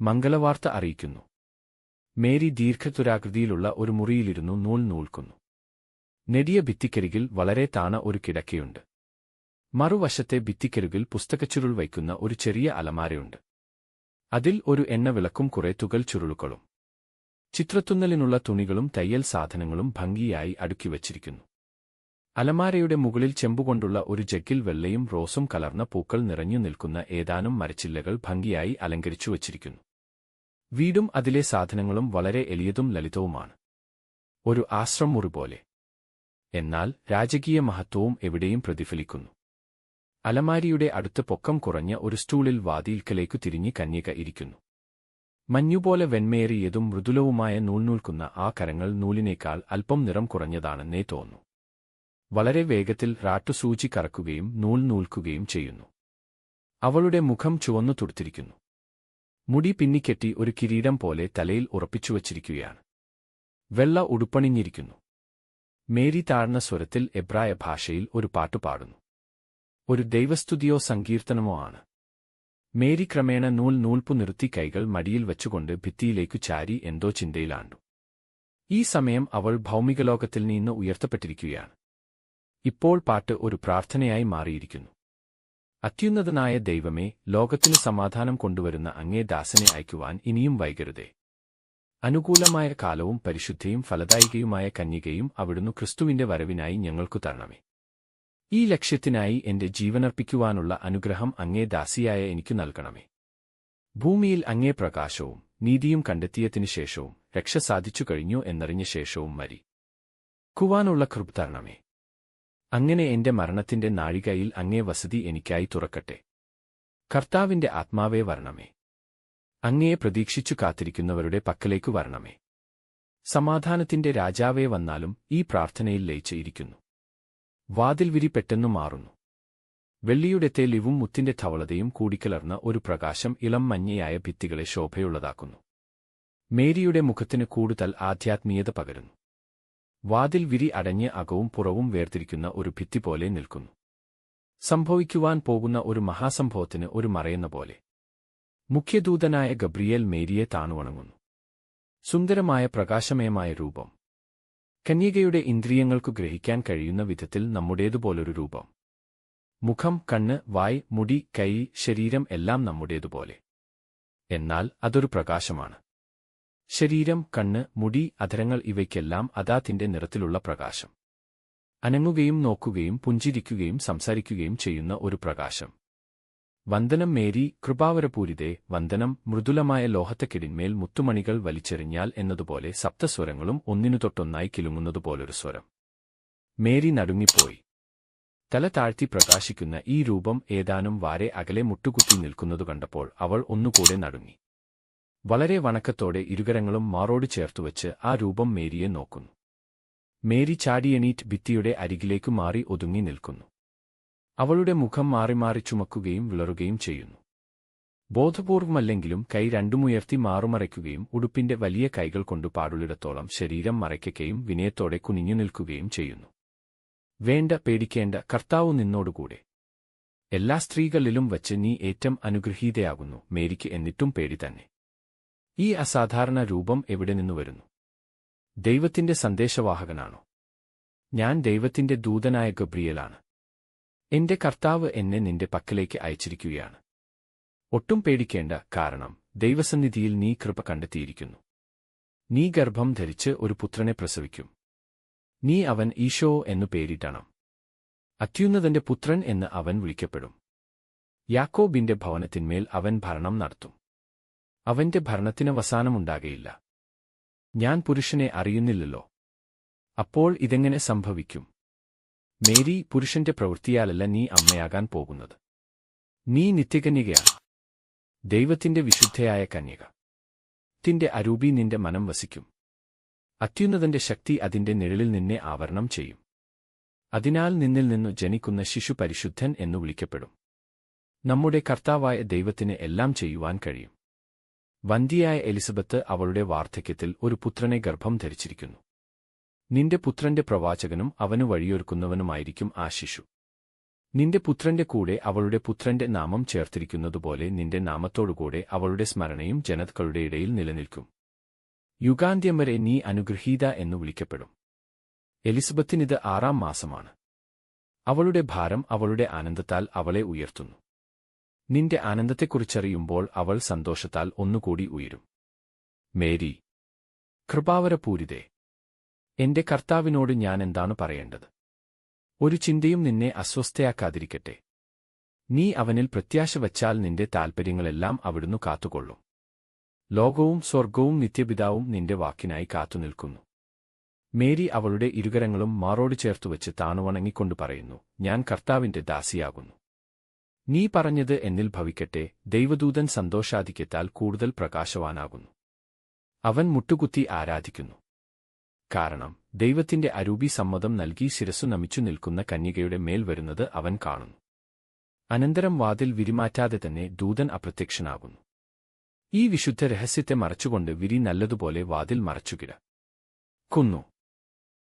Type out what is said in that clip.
മംഗളവാർത്ത അറിയിക്കുന്നു. മേരി ദീർഘതുരാകൃതിയിലുള്ള ഒരു മുറിയിലിരുന്നു നൂൽ നൂൽക്കുന്നു. നെടിയ ഭിത്തിക്കരികിൽ വളരെ താണ ഒരു കിടക്കയുണ്ട്. മറുവശത്തെ ഭിത്തിക്കരികിൽ പുസ്തകച്ചുരുൾ വയ്ക്കുന്ന ഒരു ചെറിയ അലമാരയുണ്ട്. അതിൽ ഒരു എണ്ണവിളക്കും കുറെ തുകൽ ചുരുളുകളും. ചിത്രത്തുന്നലിനുള്ള തുണികളും തയ്യൽ സാധനങ്ങളും ഭംഗിയായി അടുക്കി വച്ചിരിക്കുന്നു. അലമാരയുടെ മുകളിൽ ചെമ്പുകൊണ്ടുള്ള ഒരു ജഗ്ഗിൽ വെള്ളയും റോസും കലർന്ന പൂക്കൾ നിറഞ്ഞു നിൽക്കുന്ന ഏതാനും മരച്ചില്ലകൾ ഭംഗിയായി അലങ്കരിച്ചു വച്ചിരിക്കുന്നു. വീടും അതിലെ സാധനങ്ങളും വളരെ എളിയതും ലളിതവുമാണ്. ഒരു ആശ്രമുറി പോലെ. എന്നാൽ രാജകീയ മഹത്വവും എവിടെയും പ്രതിഫലിക്കുന്നു. അലമാരിയുടെ അടുത്ത് പൊക്കം കുറഞ്ഞ ഒരു സ്റ്റൂളിൽ വാതിൽക്കലേക്കു തിരിഞ്ഞ് കന്യക ഇരിക്കുന്നു. മഞ്ഞുപോലെ വെൺമേറിയതും മൃദുലവുമായ നൂൽനൂൽക്കുന്ന ആ കരങ്ങൾ നൂലിനേക്കാൾ അല്പം നിറം കുറഞ്ഞതാണെന്നേ തോന്നു. വളരെ വേഗത്തിൽ റാട്ടുസൂചി കറക്കുകയും നൂൽ നൂൽക്കുകയും ചെയ്യുന്നു. അവളുടെ മുഖം ചുവന്നു തുടുത്തിരിക്കുന്നു. മുടി പിന്നിക്കെട്ടി ഒരു കിരീടം പോലെ തലയിൽ ഉറപ്പിച്ചുവച്ചിരിക്കുകയാണ്. വെള്ള ഉടുപ്പണിഞ്ഞിരിക്കുന്നു. മേരി താഴ്ന്ന സ്വരത്തിൽ എബ്രായ ഭാഷയിൽ ഒരു പാട്ടു പാടുന്നു. ഒരു ദൈവസ്തുതിയോ സങ്കീർത്തനമോ ആണ്. മേരി ക്രമേണ നൂൽ നൂൽപ്പു നിർത്തി കൈകൾ മടിയിൽ വച്ചുകൊണ്ട് ഭിത്തിയിലേക്കു ചാരി എന്തോ ചിന്തയിലാണ്ടു. ഈ സമയം അവൾ ഭൗമികലോകത്തിൽ നിന്ന് ഉയർത്തപ്പെട്ടിരിക്കുകയാണ്. ഇപ്പോൾ പാട്ട് ഒരു പ്രാർത്ഥനയായി മാറിയിരിക്കുന്നു. അത്യുന്നതനായ ദൈവമേ ലോകത്തിന് സമാധാനം കൊണ്ടുവരുന്ന അങ്ങേ ദാസനെ അയക്കുവാൻ ഇനിയും വൈകരുതേ. അനുകൂലമായ കാലവും പരിശുദ്ധയും ഫലദായികയുമായ കന്യകയും അവിടുന്ന് ക്രിസ്തുവിന്റെ വരവിനായി ഞങ്ങൾക്കു തരണമേ. ഈ ലക്ഷ്യത്തിനായി എന്റെ ജീവനർപ്പിക്കുവാനുള്ള അനുഗ്രഹം അങ്ങേ ദാസിയായ എനിക്കു നൽകണമേ. ഭൂമിയിൽ അങ്ങേ പ്രകാശവും നീതിയും കണ്ടെത്തിയതിനു ശേഷവും രക്ഷ സാധിച്ചു കഴിഞ്ഞു എന്നറിഞ്ഞ ശേഷവും മരി. കുവാനുള്ള കൃപ് തരണമേ. അങ്ങനെ എന്റെ മരണത്തിന്റെ നാഴികയിൽ അങ്ങേ വസതി എനിക്കായി തുറക്കട്ടെ. കർത്താവിന്റെ ആത്മാവേ വരണമേ. അങ്ങയെ പ്രതീക്ഷിച്ചു കാത്തിരിക്കുന്നവരുടെ പക്കലേക്കു വരണമേ. സമാധാനത്തിന്റെ രാജാവേ വന്നാലും ഈ പ്രാർത്ഥനയിൽ ലയിച്ചിരിക്കുന്നു. വാതിൽ വിരി പെട്ടെന്നു മാറുന്നു. വെള്ളിയുടെ തെളിവും മുത്തിന്റെ ധവളതയും കൂടിക്കലർന്ന ഒരു പ്രകാശം ഇളം മഞ്ഞയായ ഭിത്തികളെ ശോഭയുള്ളതാക്കുന്നു. മേരിയുടെ മുഖത്തിന് കൂടുതൽ ആധ്യാത്മീയത പകരുന്നു. വാതിൽ വിരി അടഞ്ഞ് അകവും പുറവും വേർതിരിക്കുന്ന ഒരു ഭിത്തി പോലെ നിൽക്കുന്നു. സംഭവിക്കുവാൻ പോകുന്ന ഒരു മഹാസംഭവത്തിന് ഒരു മറയുന്ന പോലെ. മുഖ്യദൂതനായ ഗബ്രിയേൽ മേരിയെ താണുവണങ്ങുന്നു. സുന്ദരമായ പ്രകാശമയമായ രൂപം. കന്യകയുടെ ഇന്ദ്രിയങ്ങൾക്കു ഗ്രഹിക്കാൻ കഴിയുന്ന വിധത്തിൽ നമ്മുടേതുപോലൊരു രൂപം. മുഖം കണ്ണ് വായ് മുടി കൈ ശരീരം എല്ലാം നമ്മുടേതുപോലെ. എന്നാൽ അതൊരു പ്രകാശമാണ്. ശരീരം കണ്ണ് മുടി അധരങ്ങൾ ഇവയ്ക്കെല്ലാം അതാതിന്റെ നിറത്തിലുള്ള പ്രകാശം. അനങ്ങുകയും നോക്കുകയും പുഞ്ചിരിക്കുകയും സംസാരിക്കുകയും ചെയ്യുന്ന ഒരു പ്രകാശം. വന്ദനം മേരി കൃപാവരപൂരിതേ വന്ദനം മൃദുലമായ ലോഹത്തക്കിടിന്മേൽ മുത്തുമണികൾ വലിച്ചെറിഞ്ഞാൽ എന്നതുപോലെ സപ്തസ്വരങ്ങളും ഒന്നിനു തൊട്ടൊന്നായി കിലുങ്ങുന്നതുപോലൊരു സ്വരം. മേരി നടുങ്ങിപ്പോയി. തല താഴ്ത്തി പ്രകാശിക്കുന്ന ഈ രൂപം ഏതാനും വാരെ അകലെ മുട്ടുകുത്തി നിൽക്കുന്നതു കണ്ടപ്പോൾ അവൾ ഒന്നുകൂടെ നടുങ്ങി. വളരെ വണക്കത്തോടെ ഇരുകരങ്ങളും മാറോട് ചേർത്തുവച്ച് ആ രൂപം മേരിയെ നോക്കുന്നു. മേരി ചാടിയെണീറ്റ് ഭിത്തിയുടെ അരികിലേക്കു മാറി ഒതുങ്ങി നിൽക്കുന്നു. അവളുടെ മുഖം മാറി മാറി ചുമക്കുകയും വിളറുകയും ചെയ്യുന്നു. ബോധപൂർവമല്ലെങ്കിലും കൈ രണ്ടുമുയർത്തി മാറുമറയ്ക്കുകയും ഉടുപ്പിന്റെ വലിയ കൈകൾ കൊണ്ട് പാടുള്ളിടത്തോളം ശരീരം മറയ്ക്കുകയും വിനയത്തോടെ കുനിഞ്ഞു നിൽക്കുകയും ചെയ്യുന്നു. വേണ്ട പേടിക്കേണ്ട കർത്താവ് നിന്നോടുകൂടെ. എല്ലാ സ്ത്രീകളിലും വച്ച് നീ ഏറ്റം അനുഗ്രഹീതയാകുന്നു മേരിക്ക് എന്നിട്ടും പേടി തന്നെ. ഈ അസാധാരണ രൂപം എവിടെ നിന്നു വരുന്നു? ദൈവത്തിന്റെ സന്ദേശവാഹകനാണോ? ഞാൻ ദൈവത്തിന്റെ ദൂതനായ ഗബ്രിയലാണ്. എന്റെ കർത്താവ് എന്നെ നിന്റെ പക്കലേക്ക് അയച്ചിരിക്കുകയാണ്. ഒട്ടും പേടിക്കേണ്ട കാരണം ദൈവസന്നിധിയിൽ നീ കൃപ കണ്ടെത്തിയിരിക്കുന്നു. നീ ഗർഭം ധരിച്ച് ഒരു പുത്രനെ പ്രസവിക്കും. നീ അവൻ ഈശോ എന്നു പേരിട്ടണം അത്യുന്നതന്റെ പുത്രൻ എന്ന് അവൻ വിളിക്കപ്പെടും. യാക്കോബിന്റെ ഭവനത്തിന്മേൽ അവൻ ഭരണം നടത്തും. അവന്റെ ഭരണത്തിനവസാനമുണ്ടാകയില്ല ഞാൻ പുരുഷനെ അറിയുന്നില്ലല്ലോ. അപ്പോൾ ഇതെങ്ങനെ സംഭവിക്കും? മേരി പുരുഷന്റെ പ്രവൃത്തിയാലല്ല നീ അമ്മയാകാൻ പോകുന്നത്. നീ നിത്യകന്യകയാണ്. ദൈവത്തിന്റെ വിശുദ്ധയായ കന്യക. ത്തിന്റെ അരൂപി നിന്റെ മനം വസിക്കും. അത്യുന്നതന്റെ ശക്തി അതിന്റെ നിഴലിൽ നിന്നെ ആവരണം ചെയ്യും. അതിനാൽ നിന്നിൽ നിന്നു ജനിക്കുന്ന ശിശു പരിശുദ്ധൻ എന്നു വിളിക്കപ്പെടും. നമ്മുടെ കർത്താവായ ദൈവത്തിന് എല്ലാം ചെയ്യുവാൻ കഴിയും. വന്ധ്യയായ എലിസബത്ത് അവളുടെ വാർദ്ധക്യത്തിൽ ഒരു പുത്രനെ ഗർഭം ധരിച്ചിരിക്കുന്നു. നിന്റെ പുത്രന്റെ പ്രവാചകനും അവനു വഴിയൊരുക്കുന്നവനുമായിരിക്കും ആ ശിശു. നിന്റെ പുത്രന്റെ കൂടെ അവളുടെ പുത്രന്റെ നാമം ചേർത്തിരിക്കുന്നതുപോലെ നിന്റെ നാമത്തോടുകൂടെ അവളുടെ സ്മരണയും ജനതകളുടെ ഇടയിൽ നിലനിൽക്കും. യുഗാന്ത്യം വരെ നീ അനുഗ്രഹീത എന്ന് വിളിക്കപ്പെടും. എലിസബത്തിനിത് ആറാം മാസമാണ്. അവളുടെ ഭാരം അവളുടെ ആനന്ദത്താൽ അവളെ ഉയർത്തുന്നു. നിന്റെ ആനന്ദത്തെക്കുറിച്ചറിയുമ്പോൾ അവൾ സന്തോഷത്താൽ ഒന്നുകൂടി ഉയരും. മേരി കൃപാവരപൂരിതേ എന്റെ കർത്താവിനോട് ഞാൻ എന്താണ് പറയേണ്ടത്? ഒരു ചിന്തയും നിന്നെ അസ്വസ്ഥയാക്കാതിരിക്കട്ടെ. നീ അവനിൽ പ്രത്യാശ വച്ചാൽ നിന്റെ താൽപ്പര്യങ്ങളെല്ലാം അവിടുന്ന് കാത്തുകൊള്ളും. ലോകവും സ്വർഗവും നിത്യപിതാവും നിന്റെ വാക്കിനായി കാത്തുനിൽക്കുന്നു. മേരി അവളുടെ ഇരുകരങ്ങളും മാറോട് ചേർത്തുവച്ച് താണുവണങ്ങിക്കൊണ്ട് പറയുന്നു ഞാൻ കർത്താവിന്റെ ദാസിയാകുന്നു. നീ പറഞ്ഞത് എന്നിൽ ഭവിക്കട്ടെ ദൈവദൂതൻ സന്തോഷാധിക്യത്താൽ കൂടുതൽ പ്രകാശവാനാകുന്നു. അവൻ മുട്ടുകുത്തി ആരാധിക്കുന്നു. കാരണം ദൈവത്തിന്റെ അരൂപി സമ്മതം നൽകി ശിരസു നമിച്ചു നിൽക്കുന്ന കന്യകയുടെ മേൽ വരുന്നത് അവൻ കാണുന്നു. അനന്തരം വാതിൽ വിരിമാറ്റാതെ തന്നെ ദൂതൻ അപ്രത്യക്ഷനാകുന്നു. ഈ വിശുദ്ധ രഹസ്യത്തെ മറച്ചുകൊണ്ട് വിരി നല്ലതുപോലെ വാതിൽ മറച്ചുകിട. കുന്നു.